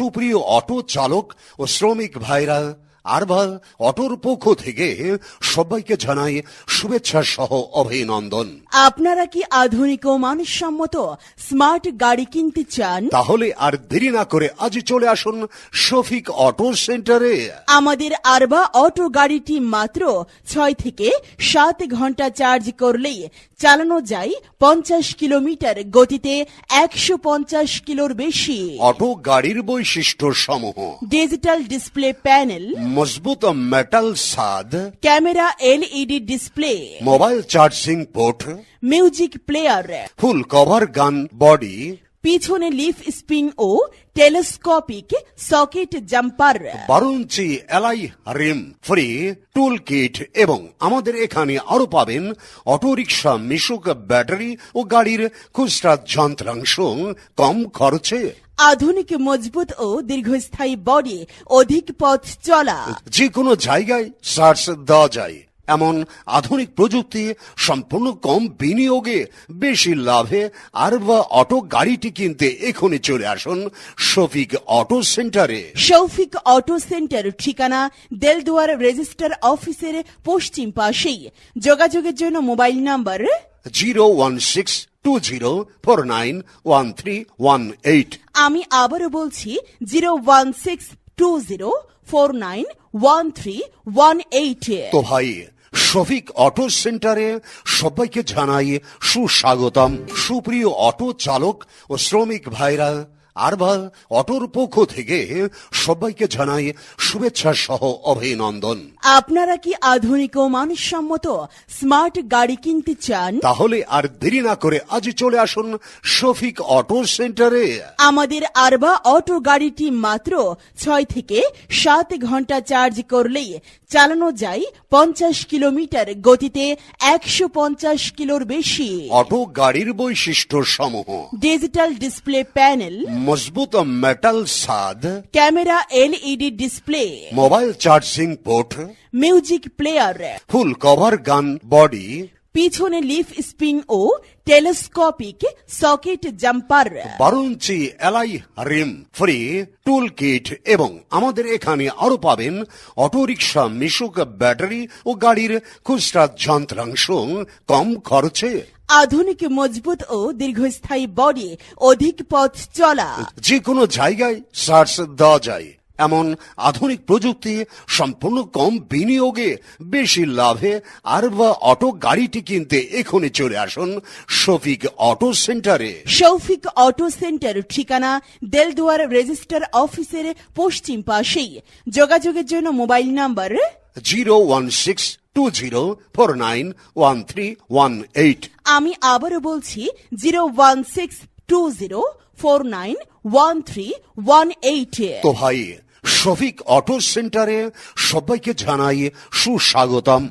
সুপ্রিয় অটো চালক ও শ্রমিক ভাইরা আরবা অটোর পক্ষ থেকে সবাইকে জানাই শুভেচ্ছা সহ অভিনন্দন। আপনারা কি আধুনিক ও মানসম্মত স্মার্ট গাড়ি কিনতে চান? তাহলে আর দেরি না করে আজ চলে আসুন শফিক অটো সেন্টারে। আমাদের আরবা অটো গাড়িটি মাত্র ছয় থেকে সাত ঘণ্টা চার্জ করলেই চালানো যায় পঞ্চাশ কিলোমিটার গতিতে একশো পঞ্চাশ কিলোর বেশি। অটো গাড়ির বৈশিষ্ট্য সমূহ ডিজিটাল ডিসপ্লে প্যানেল মজবুত মেটাল সাদ camera LED display mobile charging port music player full cover গান বডি পিছনে লিফ স্প্রিং ও টেলিস্কোপিক সকেট জাম্পার বারো ইঞ্চি এলাই রিম ফ্রি টুল কিট এবং আমাদের এখানে আরও পাবেন অটোরিকশা মিশুক ব্যাটারি ও গাড়ির খুচরা যন্ত্রাংশ। কম খরচে আধুনিক মজবুত ও দীর্ঘস্থায়ী বডি অধিক পথ চলা। যে কোনো জায়গায় সার্চ দেওয়া যায়। এমন আধুনিক প্রযুক্তি সম্পূর্ণ কম বিনিয়োগে বেশি লাভে আর বা অটো গাড়িটি কিনতে এখনই চলে আসুন শফিক অটো সেন্টারে। শৌফিক অটো সেন্টার ঠিকানা দেলদুয়ার রেজিস্টার অফিসের পশ্চিম পাশেই। যোগাযোগের জন্য mobile number zero one six two zero four nine one three one eight আমি আবারও বলছি zero one six two zero four nine one three one eight তো ভাই শফিক অটো সেন্টারে সবাইকে জানাই সুস্বাগতম। সুপ্রিয় অটো চালক ও শ্রমিক ভাইরা আর বা অটোর পক্ষ থেকে সবাইকে জানাই শুভেচ্ছা সহ অভিনন্দন। আপনারা কি আধুনিক ও মানসম্মত স্মার্ট গাড়ি কিনতে চান? তাহলে আর দেরি না করে আজ চলে আসুন শফিক অটো সেন্টারে। আমাদের আরবা অটো গাড়িটি মাত্র ছয় থেকে সাত ঘণ্টা চার্জ করলেই চালানো যায় পঞ্চাশ কিলোমিটার গতিতে একশো পঞ্চাশ কিলোর বেশি। অটো গাড়ির বৈশিষ্ট্য সমূহ ডিজিটাল ডিসপ্লে প্যানেল মজবুত মেটাল সাদ camera LED display mobile charging port music player full cover গান বডি পিছনে লিফ স্প্রিং ও টেলিস্কোপিক সকেট জাম্পার বারো ইঞ্চি এলাই রিম ফ্রি টুল কিট এবং আমাদের এখানে আরও পাবেন অটোরিকশা মিশুক ব্যাটারি ও গাড়ির খুচরা যন্ত্রাংশ কম খরচে আধুনিক মজবুত ও দীর্ঘস্থায়ী বডি অধিক পথ চলা যে কোনো জায়গায় সার্চ দেওয়া যায় এমন আধুনিক প্রযুক্তি সম্পূর্ণ কম বিনিয়োগে বেশি লাভে আর বা অটো গাড়িটি কিনতে এখনই চলে আসুন শফিক অটো সেন্টারে। শৌফিক অটো সেন্টার ঠিকানা দেলদুয়ার রেজিস্টার অফিসের পশ্চিম পাশেই। যোগাযোগের জন্য mobile number zero one six two zero four nine one three one eight. আমি আবারও বলছি zero one six two zero four nine one three one eight তো ভাই শফিক অটো সেন্টারে সবাইকে জানাই সুস্বাগতম।